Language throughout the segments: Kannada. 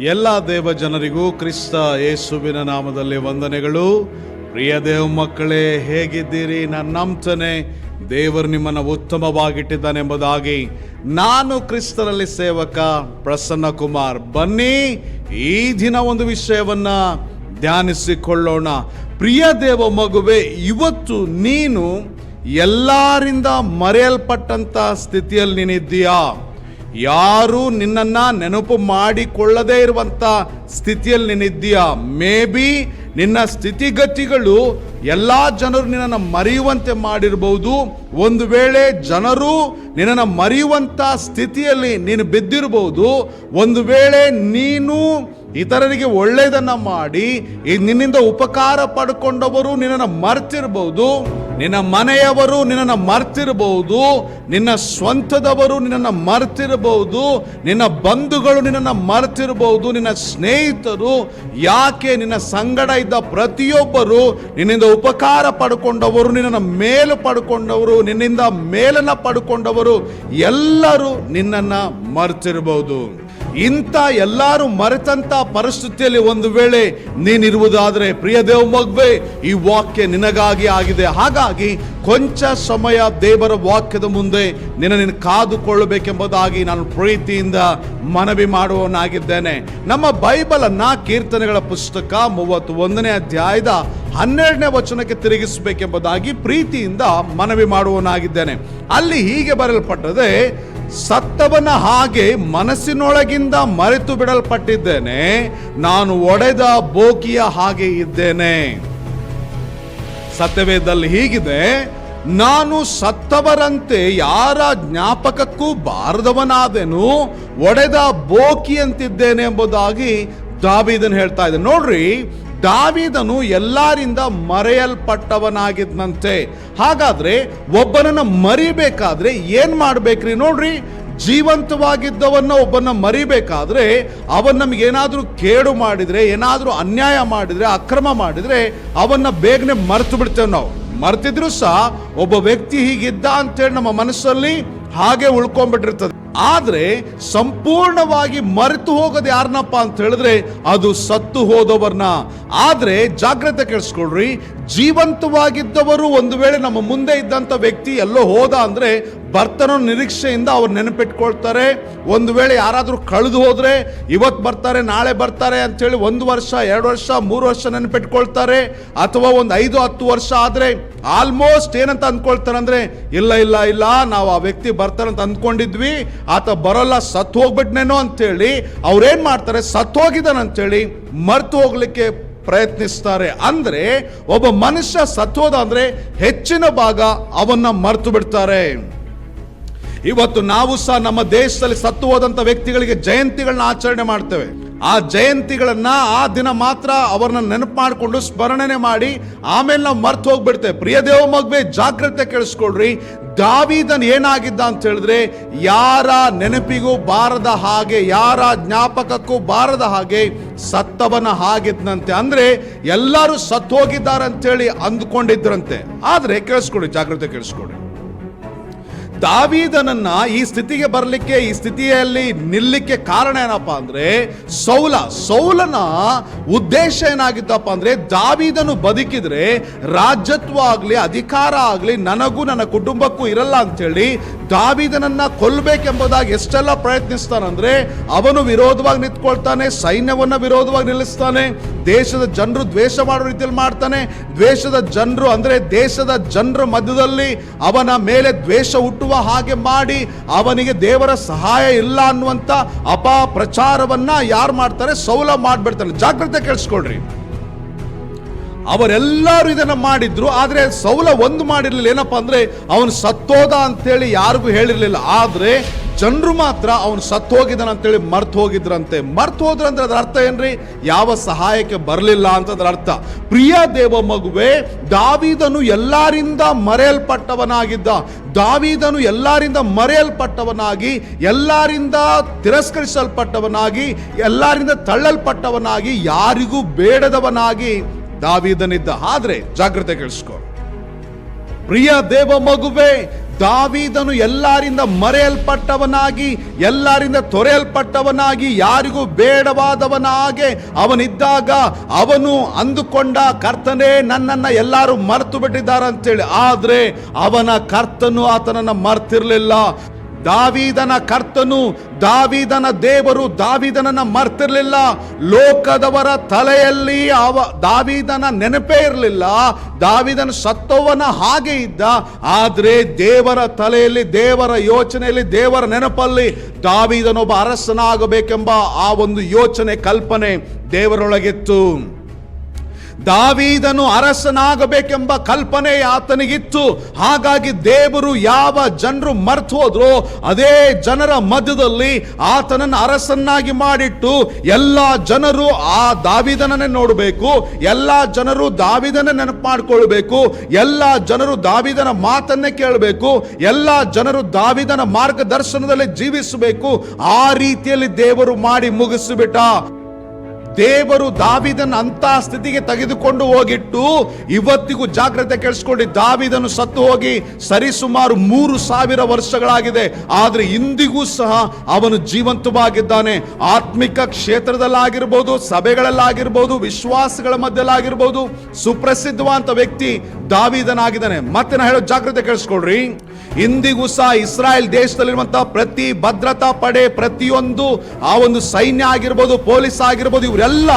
ಎಲ್ಲ ದೇವ ಜನರಿಗೂ ಕ್ರಿಸ್ತ ಯೇಸುವಿನ ನಾಮದಲ್ಲಿ ವಂದನೆಗಳು. ಪ್ರಿಯ ದೇವ ಮಕ್ಕಳೇ ಹೇಗಿದ್ದೀರಿ? ನನ್ನ ನಂಬ್ತಾನೆ. ದೇವರು ನಿಮ್ಮನ್ನು ಉತ್ತಮವಾಗಿಟ್ಟಿದ್ದಾನೆಂಬುದಾಗಿ ನಾನು ಕ್ರಿಸ್ತರಲ್ಲಿ ಸೇವಕ ಪ್ರಸನ್ನ ಕುಮಾರ್ ಬನ್ನಿ ಈ ದಿನ ಒಂದು ವಿಷಯವನ್ನ ಧ್ಯಾನಿಸಿಕೊಳ್ಳೋಣ. ಪ್ರಿಯ ದೇವ ಮಗುವೆ, ಇವತ್ತು ನೀನು ಎಲ್ಲರಿಂದ ಮರೆಯಲ್ಪಟ್ಟಂತ ಸ್ಥಿತಿಯಲ್ಲಿ ನೀನಿದ್ದೀಯಾ? ಯಾರು ನಿನ್ನನ್ನ ನೆನಪು ಮಾಡಿಕೊಳ್ಳದೇ ಇರುವಂತ ಸ್ಥಿತಿಯಲ್ಲಿ ನೀನಿದ್ದೀಯ ಮೇ ಬಿ ನಿನ್ನ ಸ್ಥಿತಿಗತಿಗಳು ಎಲ್ಲ ಜನರು ನಿನ್ನನ್ನು ಮರೆಯುವಂತೆ ಮಾಡಿರಬಹುದು ಒಂದು ವೇಳೆ ಜನರು ನಿನ್ನನ್ನು ಮರೆಯುವಂತ ಸ್ಥಿತಿಯಲ್ಲಿ ನೀನು ಬಿದ್ದಿರಬಹುದು ಒಂದು ವೇಳೆ ನೀನು ಇತರರಿಗೆ ಒಳ್ಳೆಯದನ್ನ ಮಾಡಿ ನಿನ್ನಿಂದ ಉಪಕಾರ ಪಡ್ಕೊಂಡವರು ನಿನ್ನನ್ನು ಮರ್ತಿರ್ಬಹುದು ನಿನ್ನ ಮನೆಯವರು ನಿನ್ನನ್ನು ಮರ್ತಿರಬಹುದು, ನಿನ್ನ ಸ್ವಂತದವರು ನಿನ್ನನ್ನು ಮರ್ತಿರಬಹುದು, ನಿನ್ನ ಬಂಧುಗಳು ನಿನ್ನನ್ನು ಮರ್ತಿರಬಹುದು, ನಿನ್ನ ಸ್ನೇಹಿತರು, ಯಾಕೆ ನಿನ್ನ ಸಂಗಡ ಇದ್ದ ಪ್ರತಿಯೊಬ್ಬರು, ನಿನ್ನಿಂದ ಉಪಕಾರ ಪಡ್ಕೊಂಡವರು, ನಿನ್ನನ್ನು ಮೇಲು ಪಡ್ಕೊಂಡವರು, ನಿನ್ನಿಂದ ಮೇಲನ್ನು ಪಡ್ಕೊಂಡವರು ಎಲ್ಲರೂ ನಿನ್ನನ್ನು ಮರ್ತಿರಬಹುದು. ಇಂಥ ಎಲ್ಲರೂ ಮರೆತಂತ ಪರಿಸ್ಥಿತಿಯಲ್ಲಿ ಒಂದು ವೇಳೆ ನೀನಿರುವುದಾದರೆ, ಪ್ರಿಯ ದೇವ ಮಗುವೆ, ಈ ವಾಕ್ಯ ನಿನಗಾಗಿ ಆಗಿದೆ. ಹಾಗಾಗಿ ಕೊಂಚ ಸಮಯ ದೇವರ ವಾಕ್ಯದ ಮುಂದೆ ನಿನ್ನ ನೀನು ಕಾದುಕೊಳ್ಳಬೇಕೆಂಬುದಾಗಿ ನಾನು ಪ್ರೀತಿಯಿಂದ ಮನವಿ ಮಾಡುವವನಾಗಿದ್ದೇನೆ. ನಮ್ಮ ಬೈಬಲ್ ಅನ್ನ ಕೀರ್ತನೆಗಳ ಪುಸ್ತಕ ಮೂವತ್ತು ಒಂದನೇ ಅಧ್ಯಾಯದ ಹನ್ನೆರಡನೇ ವಚನಕ್ಕೆ ತಿರುಗಿಸಬೇಕೆಂಬುದಾಗಿ ಪ್ರೀತಿಯಿಂದ ಮನವಿ ಮಾಡುವವನಾಗಿದ್ದೇನೆ. ಅಲ್ಲಿ ಹೀಗೆ ಬರೆಯಲ್ಪಟ್ಟದೆ ಸತ್ತವನ ಹಾಗೆ ಮನಸ್ಸಿನೊಳಗಿಂದ ಮರೆತು ಬಿಡಲ್ಪಟ್ಟಿದ್ದೇನೆ. ನಾನು ಒಡೆದ ಬೋಕಿಯ ಹಾಗೆ ಇದ್ದೇನೆ. ಸತ್ಯವೇದಲ್ಲಿ ಹೀಗಿದೆ. ನಾನು ಸತ್ತವರಂತೆ ಯಾರ ಜ್ಞಾಪಕಕ್ಕೂ ಬಾರದವನಾದೆನು, ಒಡೆದ ಬೋಕಿಯಂತಿದ್ದೇನೆ ಎಂಬುದಾಗಿ ಇದನ್ನು ಹೇಳ್ತಾ ಇದ್ದೆ ನೋಡ್ರಿ ದಾವಿದನು ಎಲ್ಲರಿಂದ ಮರೆಯಲ್ಪಟ್ಟವನಾಗಿದ್ನಂತೆ ಹಾಗಾದ್ರೆ ಒಬ್ಬನನ್ನು ಮರಿಬೇಕಾದ್ರೆ ಏನು ಮಾಡ್ಬೇಕ್ರಿ ನೋಡ್ರಿ? ಜೀವಂತವಾಗಿದ್ದವನ್ನ ಒಬ್ಬನ ಮರಿಬೇಕಾದ್ರೆ ಅವನ್ ನಮ್ಗೆ ಏನಾದ್ರೂ ಕೇಡು ಮಾಡಿದ್ರೆ, ಏನಾದರೂ ಅನ್ಯಾಯ ಮಾಡಿದ್ರೆ, ಅಕ್ರಮ ಮಾಡಿದ್ರೆ ಅವನ್ನ ಬೇಗನೆ ಮರೆತು ಬಿಡ್ತೇವೆ ನಾವು. ಮರ್ತಿದ್ರು ಸಹ ಒಬ್ಬ ವ್ಯಕ್ತಿ ಹೀಗಿದ್ದ ಅಂತೇಳಿ ನಮ್ಮ ಮನಸ್ಸಲ್ಲಿ ಹಾಗೆ ಉಳ್ಕೊಂಡ್ಬಿಟ್ಟಿರ್ತದೆ. ಆದ್ರೆ ಸಂಪೂರ್ಣವಾಗಿ ಮರೆತು ಹೋಗೋದು ಯಾರನ್ನಪ್ಪ ಅಂತ ಹೇಳಿದ್ರೆ ಅದು ಸತ್ತು ಹೋದವರನ್ನ ಆದರೆ ಜಾಗ್ರತೆ ಕೇಳಿಸ್ಕೊಳ್ರಿ, ಜೀವಂತವಾಗಿದ್ದವರು ಒಂದು ವೇಳೆ ನಮ್ಮ ಮುಂದೆ ಇದ್ದಂಥ ವ್ಯಕ್ತಿ ಎಲ್ಲೋ ಹೋದ ಅಂದ್ರೆ ಬರ್ತಾನೋ ನಿರೀಕ್ಷೆಯಿಂದ ಅವ್ರು ನೆನಪಿಟ್ಕೊಳ್ತಾರೆ. ಒಂದು ವೇಳೆ ಯಾರಾದರೂ ಕಳೆದು ಹೋದರೆ ಇವತ್ತು ಬರ್ತಾರೆ, ನಾಳೆ ಬರ್ತಾರೆ ಅಂಥೇಳಿ ಒಂದು ವರ್ಷ, ಎರಡು ವರ್ಷ, ಮೂರು ವರ್ಷ ನೆನಪಿಟ್ಕೊಳ್ತಾರೆ. ಅಥವಾ ಒಂದು ಐದು, ಹತ್ತು ವರ್ಷ ಆದರೆ ಆಲ್ಮೋಸ್ಟ್ ಏನಂತ ಅಂದ್ಕೊಳ್ತಾರೆ ಅಂದರೆ ಇಲ್ಲ ಇಲ್ಲ ಇಲ್ಲ, ನಾವು ಆ ವ್ಯಕ್ತಿ ಬರ್ತಾರೆ ಅಂತ ಅಂದ್ಕೊಂಡಿದ್ವಿ, ಆತ ಬರೋಲ್ಲ ಸತ್ತು ಹೋಗ್ಬಿಟ್ನೇನೋ ಅಂಥೇಳಿ ಅವ್ರೇನು ಮಾಡ್ತಾರೆ ಸತ್ತು ಹೋಗಿದ್ದಾನೆ ಅಂತೇಳಿ ಮರ್ತು ಹೋಗ್ಲಿಕ್ಕೆ ಪ್ರಯತ್ನಿಸ್ತಾರೆ. ಅಂದರೆ ಒಬ್ಬ ಮನುಷ್ಯ ಸತ್ತೋದ ಅಂದರೆ ಹೆಚ್ಚಿನ ಭಾಗ ಅವನ್ನ ಮರ್ತು ಬಿಡ್ತಾರೆ. ಇವತ್ತು ನಾವು ಸಹ ನಮ್ಮ ದೇಶದಲ್ಲಿ ಸತ್ತು ಹೋದಂತ ವ್ಯಕ್ತಿಗಳಿಗೆ ಜಯಂತಿಗಳನ್ನ ಆಚರಣೆ ಮಾಡ್ತೇವೆ. ಆ ಜಯಂತಿಗಳನ್ನ ಆ ದಿನ ಮಾತ್ರ ಅವರನ್ನ ನೆನಪು ಮಾಡಿಕೊಂಡು ಸ್ಮರಣೆ ಮಾಡಿ ಆಮೇಲೆ ನಾವು ಮರ್ತು ಹೋಗ್ಬಿಡ್ತೇವೆ. ಪ್ರಿಯ ದೇವ ಮಗುವೆ, ಜಾಗ್ರತೆ ಕೇಳಿಸ್ಕೊಳ್ರಿ. ದಾವಿದನ್ ಏನಾಗಿದ್ದ ಅಂತ ಹೇಳಿದ್ರೆ, ಯಾರ ನೆನಪಿಗೂ ಬಾರದ ಹಾಗೆ, ಯಾರ ಜ್ಞಾಪಕಕ್ಕೂ ಬಾರದ ಹಾಗೆ ಸತ್ತವನ ಹಾಗಿದ್ನಂತೆ. ಅಂದ್ರೆ ಎಲ್ಲರೂ ಸತ್ತು ಹೋಗಿದ್ದಾರೆ ಅಂತೇಳಿ ಅಂದ್ಕೊಂಡಿದ್ರಂತೆ. ಆದ್ರೆ ಕೇಳಿಸ್ಕೊಡಿ, ಜಾಗ್ರತೆ ಕೇಳಿಸ್ಕೊಡಿ. ದಾವೀದನನ್ನ ಈ ಸ್ಥಿತಿಗೆ ಬರಲಿಕ್ಕೆ, ಈ ಸ್ಥಿತಿಯಲ್ಲಿ ನಿಲ್ಲಕ್ಕೆ ಕಾರಣ ಏನಪ್ಪಾ ಅಂದ್ರೆ, ಸೌಲ, ಸೌಲನ ಉದ್ದೇಶ ಏನಾಗಿತ್ತಪ್ಪ ಅಂದ್ರೆ, ದಾವೀದನು ಬದುಕಿದ್ರೆ ರಾಜ್ಯತ್ವ ಆಗ್ಲಿ, ಅಧಿಕಾರ ಆಗ್ಲಿ, ನನಗೂ ನನ್ನ ಕುಟುಂಬಕ್ಕೂ ಇರಲ್ಲ ಅಂತೇಳಿ ದಾವೀದನನ್ನ ಕೊಲ್ಬೇಕೆಂಬುದಾಗಿ ಎಷ್ಟೆಲ್ಲ ಪ್ರಯತ್ನಿಸ್ತಾನಂದ್ರೆ ಅವನು ವಿರೋಧವಾಗಿ ನಿಂತ್ಕೊಳ್ತಾನೆ, ಸೈನ್ಯವನ್ನ ವಿರೋಧವಾಗಿ ನಿಲ್ಲಿಸ್ತಾನೆ, ದೇಶದ ಜನರು ದ್ವೇಷ ಮಾಡೋ ರೀತಿಯಲ್ಲಿ ಮಾಡ್ತಾನೆ, ದ್ವೇಷದ ಜನರು ಅಂದ್ರೆ ದೇಶದ ಜನರ ಮಧ್ಯದಲ್ಲಿ ಅವನ ಮೇಲೆ ದ್ವೇಷ ಹುಟ್ಟುವ ಹಾಗೆ ಮಾಡಿ ಅವನಿಗೆ ದೇವರ ಸಹಾಯ ಇಲ್ಲ ಅನ್ನುವಂತ ಅಪಪ್ರಚಾರವನ್ನ ಯಾರು ಮಾಡ್ತಾರೆ? ಸೌಲ ಮಾಡಿಬಿಡ್ತಾರೆ. ಜಾಗ್ರತೆ ಕೇಳಿಸ್ಕೊಳ್ರಿ. ಅವರೆಲ್ಲರೂ ಇದನ್ನ ಮಾಡಿದ್ರು, ಆದರೆ ಸೌಲ ಒಂದು ಮಾಡಿರಲಿಲ್ಲ. ಏನಪ್ಪ ಅಂದರೆ, ಅವನು ಸತ್ತೋದ ಅಂತೇಳಿ ಯಾರಿಗೂ ಹೇಳಿರಲಿಲ್ಲ. ಆದರೆ ಜನರು ಮಾತ್ರ ಅವನು ಸತ್ತೋಗಿದ್ದಾನ ಅಂತೇಳಿ ಮರ್ತು ಹೋಗಿದ್ರಂತೆ. ಮರ್ತು ಹೋದ್ರಂದ್ರೆ ಅದರ ಅರ್ಥ ಏನ್ರಿ? ಯಾವ ಸಹಾಯಕ್ಕೆ ಬರಲಿಲ್ಲ ಅಂತ ಅದರ ಅರ್ಥ. ಪ್ರಿಯ ದೇವ ಮಗುವೆ, ದಾವಿದನು ಎಲ್ಲರಿಂದ ಮರೆಯಲ್ಪಟ್ಟವನಾಗಿದ್ದ. ದಾವಿದನು ಎಲ್ಲರಿಂದ ಮರೆಯಲ್ಪಟ್ಟವನಾಗಿ, ಎಲ್ಲರಿಂದ ತಿರಸ್ಕರಿಸಲ್ಪಟ್ಟವನಾಗಿ, ಎಲ್ಲರಿಂದ ತಳ್ಳಲ್ಪಟ್ಟವನಾಗಿ, ಯಾರಿಗೂ ಬೇಡದವನಾಗಿ ದಾವಿದನಿದ್ದ. ಆದ್ರೆ ಜಾಗ್ರತೆ ಕೇಳಿಸ್ಕೋ. ಪ್ರಿಯ ದೇವ ಮಗುವೆ, ದಾವೀದನು ಎಲ್ಲರಿಂದ ಮರೆಯಲ್ಪಟ್ಟವನಾಗಿ, ಎಲ್ಲರಿಂದ ತೊರೆಯಲ್ಪಟ್ಟವನಾಗಿ, ಯಾರಿಗೂ ಬೇಡವಾದವನಾಗೆ ಅವನಿದ್ದಾಗ ಅವನು ಅಂದುಕೊಂಡ ಕರ್ತನೇ ನನ್ನನ್ನ ಎಲ್ಲರೂ ಮರೆತು ಬಿಟ್ಟಿದ್ದಾರೆ ಅಂತೇಳಿ ಆದ್ರೆ ಅವನ ಕರ್ತನು ಆತನನ್ನ ಮರ್ತಿರ್ಲಿಲ್ಲ. ದಾವೀದನ ಕರ್ತನು, ದಾವೀದನ ದೇವರು, ದಾವೀದನನ್ನ ಮರ್ತಿರ್ಲಿಲ್ಲ. ಲೋಕದವರ ತಲೆಯಲ್ಲಿ ಅವ, ದಾವೀದನ ನೆನಪೇ ಇರಲಿಲ್ಲ. ದಾವೀದನ ಸತ್ತವನ ಹಾಗೆ ಇದ್ದ. ಆದರೆ ದೇವರ ತಲೆಯಲ್ಲಿ, ದೇವರ ಯೋಚನೆಯಲ್ಲಿ, ದೇವರ ನೆನಪಲ್ಲಿ ದಾವಿದನೊಬ್ಬ ಅರಸನಾಗಬೇಕೆಂಬ ಆ ಒಂದು ಯೋಚನೆ, ಕಲ್ಪನೆ ದೇವರೊಳಗಿತ್ತು. ದಾವೀದನು ಅರಸನಾಗಬೇಕೆಂಬ ಕಲ್ಪನೆ ಆತನಿಗಿತ್ತು. ಹಾಗಾಗಿ ದೇವರು ಯಾವ ಜನರು ಮರ್ತು ಹೋದ್ರೋ ಅದೇ ಜನರ ಮಧ್ಯದಲ್ಲಿ ಆತನನ್ನು ಅರಸನ್ನಾಗಿ ಮಾಡಿಟ್ಟು ಎಲ್ಲ ಜನರು ಆ ದಾವಿದನನ್ನೇ ನೋಡಬೇಕು, ಎಲ್ಲ ಜನರು ದಾವಿದನ ನೆನಪು ಮಾಡಿಕೊಳ್ಬೇಕು ಎಲ್ಲ ಜನರು ದಾವಿದನ ಮಾತನ್ನೇ ಕೇಳಬೇಕು, ಎಲ್ಲ ಜನರು ದಾವಿದನ ಮಾರ್ಗದರ್ಶನದಲ್ಲಿ ಜೀವಿಸಬೇಕು. ಆ ರೀತಿಯಲ್ಲಿ ದೇವರು ಮಾಡಿ ಮುಗಿಸಿಬಿಟ್ಟ. ದೇವರು ದಾವಿದನ ಅಂತ ಸ್ಥಿತಿಗೆ ತೆಗೆದುಕೊಂಡು ಹೋಗಿಟ್ಟು ಇವತ್ತಿಗೂ ಜಾಗ್ರತೆ ಕೇಳಿಸ್ಕೊಂಡು ದಾವಿದನು ಸತ್ತು ಹೋಗಿ ಸರಿಸುಮಾರು ಮೂರು ಸಾವಿರ ವರ್ಷಗಳಾಗಿದೆ. ಆದ್ರೆ ಇಂದಿಗೂ ಸಹ ಅವನು ಜೀವಂತವಾಗಿದ್ದಾನೆ. ಆತ್ಮಿಕ ಕ್ಷೇತ್ರದಲ್ಲಾಗಿರ್ಬೋದು, ಸಭೆಗಳಲ್ಲಾಗಿರ್ಬೋದು, ವಿಶ್ವಾಸಗಳ ಮಧ್ಯದಲ್ಲಾಗಿರ್ಬೋದು ಸುಪ್ರಸಿದ್ಧವಾದಂತ ವ್ಯಕ್ತಿ ದಾವಿದನಾಗಿದ್ದಾನೆ. ಮತ್ತೆ ನಾ ಹೇಳೋ ಜಾಗ್ರತೆ ಕೇಳಿಸ್ಕೊಳ್ರಿ. ಇಂದಿಗೂ ಸಹ ಇಸ್ರಾಯೇಲ್ ದೇಶದಲ್ಲಿರುವಂತಹ ಪ್ರತಿ ಭದ್ರತಾ ಪಡೆ, ಪ್ರತಿಯೊಂದು, ಆ ಒಂದು ಸೈನ್ಯ ಆಗಿರ್ಬೋದು, ಪೊಲೀಸ್ ಆಗಿರ್ಬೋದು, ಇವರೆಲ್ಲ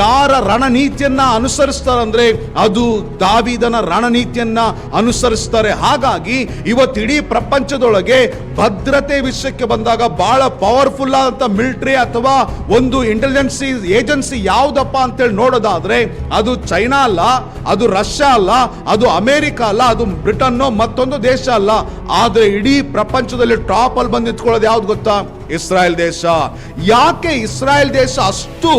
ಯಾರ ರಣನೀತಿಯನ್ನ ಅನುಸರಿಸ್ತಾರಂದ್ರೆ ಅದು ದಾವಿದನ ರಣನೀತಿಯನ್ನ ಅನುಸರಿಸ್ತಾರೆ. ಹಾಗಾಗಿ ಇವತ್ತು ಇಡೀ ಪ್ರಪಂಚದೊಳಗೆ ಭದ್ರತೆ ವಿಷಯಕ್ಕೆ ಬಂದಾಗ ಬಹಳ ಪವರ್ಫುಲ್ ಆದಂತ ಮಿಲಿಟರಿ ಅಥವಾ ಒಂದು ಇಂಟೆಲಿಜೆನ್ಸಿ ಏಜೆನ್ಸಿ ಯಾವ್ದಪ್ಪ ಅಂತೇಳಿ ನೋಡೋದಾದ್ರೆ ಅದು ಚೈನಾ ಅಲ್ಲ, ಅದು ರಷ್ಯಾ ಅಲ್ಲ, ಅದು ಅಮೆರಿಕ ಅಲ್ಲ, ಅದು ಬ್ರಿಟನ್ನೋ ಮತ್ತೊಂದು ದೇಶ ಅಲ್ಲ. ಆದ್ರೆ ಇಡೀ ಪ್ರಪಂಚದಲ್ಲಿ ಟಾಪ್ ಅಲ್ಲಿ ಬಂದು ನಿಂತ್ಕೊಳ್ಳೋದು ಯಾವ್ದು ಗೊತ್ತಾ? ಇಸ್ರಾಯೇಲ್ ದೇಶ. ಯಾಕೆ ಇಸ್ರಾಯೇಲ್ ದೇಶ ಅಷ್ಟು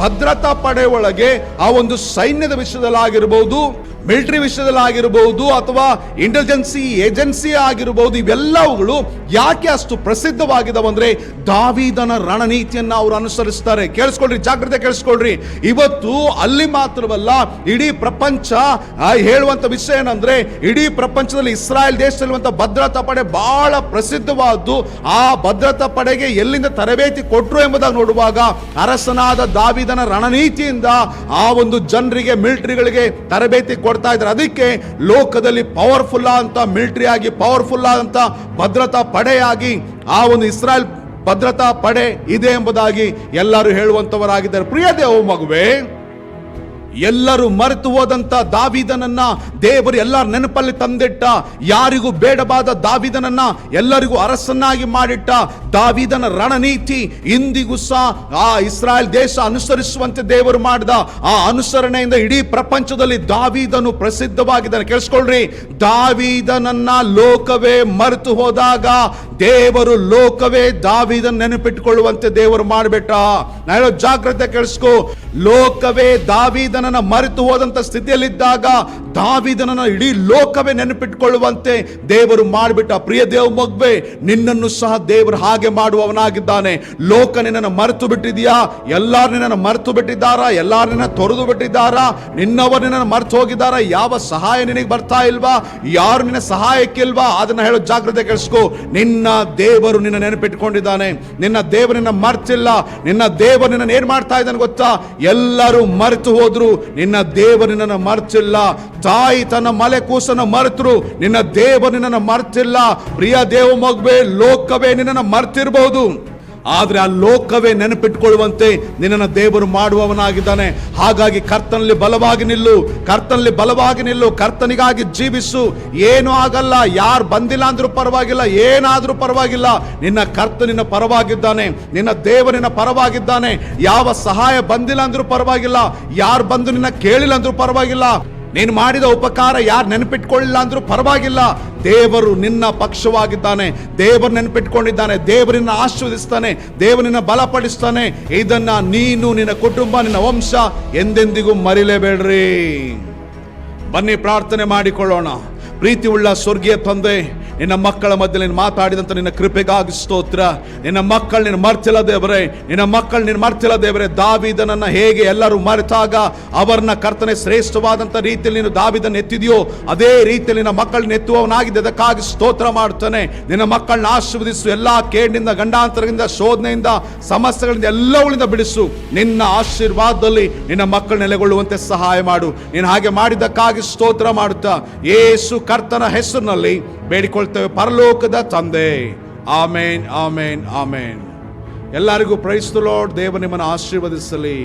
ಭದ್ರತಾ ಪಡೆ ಒಳಗೆ ಆ ಒಂದು ಸೈನ್ಯದ ವಿಷಯದಲ್ಲಾಗಿರ್ಬೋದು, ಮಿಲಿಟರಿ ವಿಷಯದಲ್ಲಾಗಿರ್ಬೋದು ಅಥವಾ ಇಂಟೆಲಿಜೆನ್ಸಿ ಏಜೆನ್ಸಿ ಆಗಿರ್ಬೋದು, ಇವೆಲ್ಲವುಗಳು ಯಾಕೆ ಅಷ್ಟು ಪ್ರಸಿದ್ಧವಾಗಿದಾವಂದ್ರೆ ದಾವಿದನ ರಣನೀತಿಯನ್ನ ಅವರು ಅನುಸರಿಸ್ತಾರೆ. ಕೇಳಿಸ್ಕೊಳ್ರಿ, ಜಾಗ್ರತೆ ಕೇಳಿಸ್ಕೊಳ್ರಿ. ಇವತ್ತು ಅಲ್ಲಿ ಮಾತ್ರವಲ್ಲ, ಇಡೀ ಪ್ರಪಂಚ ಹೇಳುವಂತ ವಿಷಯ ಏನಂದ್ರೆ, ಇಡೀ ಪ್ರಪಂಚದಲ್ಲಿ ಇಸ್ರಾಯೇಲ್ ದೇಶದಲ್ಲಿರುವಂಥ ಭದ್ರತಾ ಪಡೆ ಬಹಳ ಪ್ರಸಿದ್ಧವಾದ್ದು, ಆ ಭದ್ರತಾ ಪಡೆಗೆ ಎಲ್ಲಿಂದ ತರಬೇತಿ ಕೊಟ್ರು ಎಂಬುದಾಗಿ ನೋಡುವಾಗ ಅರಸನಾದ ದಾವಿದನ ರಣನೀತಿಯಿಂದ ಆ ಒಂದು ಜನರಿಗೆ, ಮಿಲಿಟರಿಗಳಿಗೆ ತರಬೇತಿ ಕೊಡ್ತಾ ಇದ್ದಾರೆ. ಅದಕ್ಕೆ ಲೋಕದಲ್ಲಿ ಪವರ್ಫುಲ್ ಅಂತ ಮಿಲಿಟರಿ ಆಗಿ ಪವರ್ಫುಲ್ ಆದಂತ ಭದ್ರತಾ ಪಡೆಯಾಗಿ ಆ ಒಂದು ಇಸ್ರಾಯೇಲ್ ಭದ್ರತಾ ಪಡೆ ಇದೆ ಎಂಬುದಾಗಿ ಎಲ್ಲರೂ ಹೇಳುವಂತವರಾಗಿದ್ದಾರೆ ಪ್ರಿಯ ದೇವ ಮಗುವೆ ಎಲ್ಲರೂ ಮರೆತು ಹೋದಂತ ದಾವಿದನನ್ನ ದೇವರು ಎಲ್ಲರ ನೆನಪಲ್ಲಿ ತಂದಿಟ್ಟ, ಯಾರಿಗೂ ಬೇಡವಾದ ದಾವಿದನನ್ನ ಎಲ್ಲರಿಗೂ ಅರಸನ್ನಾಗಿ ಮಾಡಿಟ್ಟ ದಾವಿದನ ರಣನೀತಿ ಇಂದಿಗೂ ಸಹ ಆ ಇಸ್ರಾಯೇಲ್ ದೇಶ ಅನುಸರಿಸುವಂತೆ ದೇವರು ಮಾಡಿದ ಆ ಅನುಸರಣೆಯಿಂದ ಇಡೀ ಪ್ರಪಂಚದಲ್ಲಿ ದಾವಿದನು ಪ್ರಸಿದ್ಧವಾಗಿದ್ದಾನೆ. ಕೇಳಿಸ್ಕೊಳ್ರಿ, ದಾವಿದನನ್ನ ಲೋಕವೇ ಮರೆತು ಹೋದಾಗ ದೇವರು ಲೋಕವೇ ದಾವಿದನ್ ನೆನಪಿಟ್ಟುಕೊಳ್ಳುವಂತೆ ದೇವರು ಮಾಡಿಬಿಟ್ಟ. ನಾ ಹೇಳೋ ಜಾಗ್ರತೆ ಕೇಳಿಸ್ಕೊ. ಲೋಕವೇ ದಾವಿದನನ್ನ ಮರೆತು ಹೋದಂತ ಸ್ಥಿತಿಯಲ್ಲಿದ್ದಾಗ ದಾವಿದನನ್ನ ಇಡೀ ಲೋಕವೇ ನೆನಪಿಟ್ಟುಕೊಳ್ಳುವಂತೆ ದೇವರು ಮಾಡಿಬಿಟ್ಟ. ಪ್ರಿಯ ದೇವ ಮಗ್ವೆ, ನಿನ್ನನ್ನು ಸಹ ದೇವರು ಹಾಗೆ ಮಾಡುವವನಾಗಿದ್ದಾನೆ. ಲೋಕ ನಿನ್ನನ್ನು ಮರೆತು ಬಿಟ್ಟಿದೀಯಾ ಎಲ್ಲಾರು ನಿನ್ನನ್ನು ಮರೆತು ಬಿಟ್ಟಿದ್ದಾರಾ ಎಲ್ಲಾರು ನಿನ್ನ ತೊರೆದು ಬಿಟ್ಟಿದ್ದಾರಾ ನಿನ್ನವರು ನಿನ್ನನ್ನು ಮರೆತು ಹೋಗಿದ್ದಾರಾ? ಯಾವ ಸಹಾಯ ನಿನಗೆ ಬರ್ತಾ ಇಲ್ವಾ? ಯಾರು ನಿನ್ನ ಸಹಾಯಕ್ಕಿಲ್ವಾ? ಅದನ್ನ ಹೇಳೋ ಜಾಗ್ರತೆ ಕೇಳಿಸ್ಕೊ. ನಿನ್ನ ದೇವರು ನಿನ್ನ ನೆನಪಿಟ್ಕೊಂಡಿದ್ದಾನೆ. ನಿನ್ನ ದೇವರು ನಿನ್ನ ಮರ್ತಿಲ್ಲ ನಿನ್ನ ದೇವರು ನಿನ್ನ ಏನು ಮಾಡ್ತಾ ಇದ್ದಾನೆ ಗೊತ್ತಾ? ಎಲ್ಲರೂ ಮರೆತು ಹೋದ್ರು. ನಿನ್ನ ದೇವರು ನಿನ್ನ ಮರ್ತಿಲ್ಲ ತಾಯಿ ತನ್ನ ಮಲೆ ಕೂಸನ್ನು ಮರೆತರು. ನಿನ್ನ ದೇವರು ನಿನ್ನನ್ನು ಮರ್ತಿಲ್ಲ ಪ್ರಿಯ ದೇವ ಮಗುವೆ ಲೋಕವೇ ನಿನ್ನನ್ನು ಮರ್ತಿರ್ಬಹುದು ಆದ್ರೆ ಆ ಲೋಕವೇ ನೆನಪಿಟ್ಕೊಳ್ಳುವಂತೆ ನಿನ್ನನ್ನು ದೇವರು ಮಾಡುವವನಾಗಿದ್ದಾನೆ. ಹಾಗಾಗಿ ಕರ್ತನಲ್ಲಿ ಬಲವಾಗಿ ನಿಲ್ಲು, ಕರ್ತನಲ್ಲಿ ಬಲವಾಗಿ ನಿಲ್ಲು, ಕರ್ತನಿಗಾಗಿ ಜೀವಿಸು. ಏನು ಆಗಲ್ಲ, ಯಾರು ಬಂದಿಲ್ಲ ಅಂದರೂ ಪರವಾಗಿಲ್ಲ, ಏನಾದರೂ ಪರವಾಗಿಲ್ಲ. ನಿನ್ನ ಕರ್ತನಿನ ಪರವಾಗಿದ್ದಾನೆ, ನಿನ್ನ ದೇವರಿನ ಪರವಾಗಿದ್ದಾನೆ. ಯಾವ ಸಹಾಯ ಬಂದಿಲ್ಲ ಅಂದರೂ ಪರವಾಗಿಲ್ಲ, ಯಾರು ಬಂದು ನಿನ್ನ ಕೇಳಿಲ್ಲ ಅಂದರೂ ಪರವಾಗಿಲ್ಲ. ನೀನು ಮಾಡಿದ ಉಪಕಾರ ಯಾರು ನೆನಪಿಟ್ಕೊಳ್ಳಿಲ್ಲ ಅಂದ್ರೂ ಪರವಾಗಿಲ್ಲ. ದೇವರು ನಿನ್ನ ಪಕ್ಷವಾಗಿದ್ದಾನೆ. ದೇವರು ನೆನಪಿಟ್ಕೊಂಡಿದ್ದಾನೆ. ದೇವರನ್ನ ಆಶೀರ್ವದಿಸ್ತಾನೆ. ದೇವರನ್ನ ಬಲಪಡಿಸ್ತಾನೆ. ಇದನ್ನ ನೀನು, ನಿನ್ನ ಕುಟುಂಬ, ನಿನ್ನ ವಂಶ ಎಂದೆಂದಿಗೂ ಮರಿಲೇಬೇಡ್ರಿ. ಬನ್ನಿ ಪ್ರಾರ್ಥನೆ ಮಾಡಿಕೊಳ್ಳೋಣ. ಪ್ರೀತಿ ಉಳ್ಳ ಸ್ವರ್ಗೀಯ ತಂದೆ ನಿನ್ನ ಮಕ್ಕಳ ಮಧ್ಯೆ ನೀನು ಮಾತಾಡಿದಂಥ ನಿನ್ನ ಕೃಪೆಗಾಗಿ ಸ್ತೋತ್ರ. ನಿನ್ನ ಮಕ್ಕಳು ನಿನ್ನ ಮರ್ತಿಲ್ಲ ದೇವರೇ. ನಿನ್ನ ಮಕ್ಕಳು ನಿನ್ನ ಮರ್ತಿಲ್ಲ ದೇವರೇ. ದಾವಿದನನ್ನ ಹೇಗೆ ಎಲ್ಲರೂ ಮರೆತಾಗ ಅವರನ್ನ ಕರ್ತನೆ ಶ್ರೇಷ್ಠವಾದಂಥ ರೀತಿಯಲ್ಲಿ ನೀನು ದಾವಿದನ್ನ ಎತ್ತಿದೆಯೋ, ಅದೇ ರೀತಿಯಲ್ಲಿ ನಿನ್ನ ಮಕ್ಕಳನ್ನ ಎತ್ತುವವನಾಗಿದ್ದೆ. ಅದಕ್ಕಾಗಿ ಸ್ತೋತ್ರ ಮಾಡ್ತಾನೆ. ನಿನ್ನ ಮಕ್ಕಳನ್ನ ಆಶೀರ್ವದಿಸು. ಎಲ್ಲ ಕೇಡಿನಿಂದ ಗಂಡಾಂತರದಿಂದ ಶೋಧನೆಯಿಂದ, ಸಮಸ್ಯೆಗಳಿಂದ ಎಲ್ಲವುಗಳಿಂದ ಬಿಡಿಸು. ನಿನ್ನ ಆಶೀರ್ವಾದದಲ್ಲಿ ನಿನ್ನ ಮಕ್ಕಳು ನೆಲೆಗೊಳ್ಳುವಂತೆ ಸಹಾಯ ಮಾಡು. ನೀನು ಹಾಗೆ ಮಾಡಿದ್ದಕ್ಕಾಗಿ ಸ್ತೋತ್ರ ಮಾಡುತ್ತಾ. ಏಸು ಕರ್ತನ ಹೆಸರಿನಲ್ಲಿ ಬೇಡಿಕೊಳ್ತೇವೆ ಪರಲೋಕದ ತಂದೆ ಆಮೇನ್ ಆಮೇನ್ ಆಮೇನ್ ಎಲ್ಲರಿಗೂ ಪ್ರೈಸ್ತುಲೋಡ್ ದೇವ ನಿಮ್ಮನ್ನು ಆಶೀರ್ವದಿಸಲಿ